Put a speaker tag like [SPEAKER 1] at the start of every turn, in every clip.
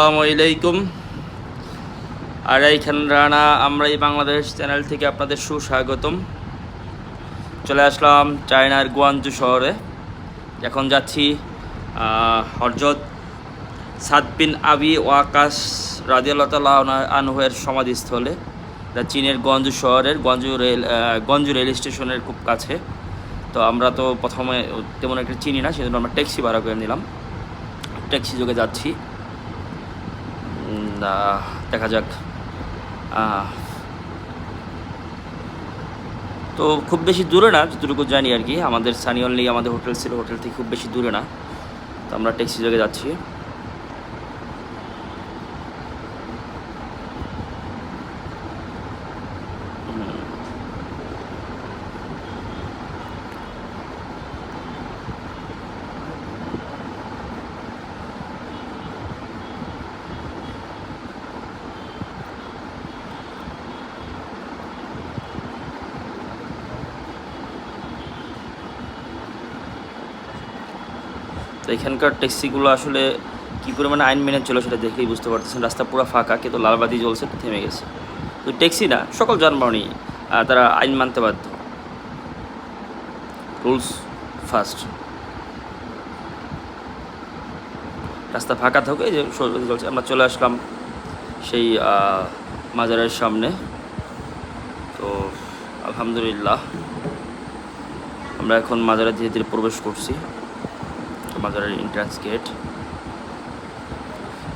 [SPEAKER 1] আসসালামু আলাইকুম। আর এইখান রানা, আমরা এই বাংলাদেশ চ্যানেল থেকে আপনাদের সুস্বাগতম। চলে আসলাম চায়নার গুয়ানজু শহরে। এখন যাচ্ছি হরজত সাদ বিন আবি ওয়াকাস রাজিয়াল্লাহ আনহুয়ের সমাধিস্থলে। যা চীনের গঞ্জু শহরের গঞ্জু রেল গঞ্জু রেল স্টেশনের খুব কাছে। তো আমরা তো প্রথমে তেমন একটা চিনি না, সেজন্য আমরা ট্যাক্সি ভাড়া করে নিলাম। ট্যাক্সি যোগে যাচ্ছি। দেখা যাক। তো খুব বেশি দূরে না, যতটুকু জানি আর কি। আমাদের সানি অনলি আমাদের হোটেল ছিল, হোটেল থেকে খুব বেশি দূরে না। তো আমরা ট্যাক্সি যোগে যাচ্ছি। এখানকার ট্যাক্সিগুলো আসলে কী পরিমাণে আইন মেনে চলে সেটা দেখেই বুঝতে পারতেছেন। রাস্তা পুরো ফাঁকা, কিন্তু লালবাতি জ্বলছে থেমে গেছে। তো ট্যাক্সি না, সকল যানবাহনই তারা আইন মানতে বাধ্য। রুলস ফার্স্ট রাস্তা ফাঁকা থাকে যে চলছে আমরা চলে আসলাম সেই মাজারের সামনে। তো আলহামদুলিল্লাহ, আমরা এখন মাজারে ধীরে ধীরে প্রবেশ করছি। তো মাজারের এন্ট্রান্স গেট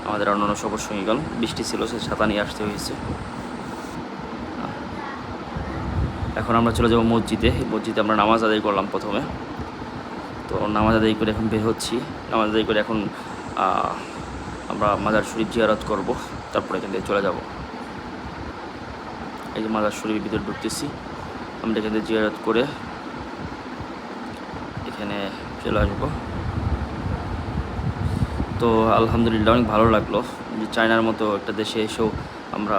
[SPEAKER 1] আমাদের অন্যান্য সবর সঙ্গীগণ বৃষ্টি ছিল, সে ছাতা নিয়ে আসতে হয়েছে। এখন আমরা চলে যাব মসজিদে। মসজিদে আমরা নামাজ আদায় করলাম প্রথমে। তো নামাজ আদায় করে এখন বের হচ্ছি। নামাজ আদায় করে এখন আমরা মাজার শরীফ জিয়ারত করব। তারপরে এখান থেকে চলে যাব। এই যে মাজার শরীফের ভিতরে ঢুকতেছি। আমরা এখান থেকে জিয়ারত করে এখানে চলে আসব। তো আলহামদুলিল্লাহ অনেক ভালো লাগল। যে চায়নার মতো একটা দেশে এসেও আমরা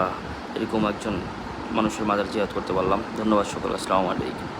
[SPEAKER 1] এরকম একজন মানুষের মাদার জিহাদ করতে পারলাম। ধন্যবাদ সকল, আসসালামু আলাইকুম।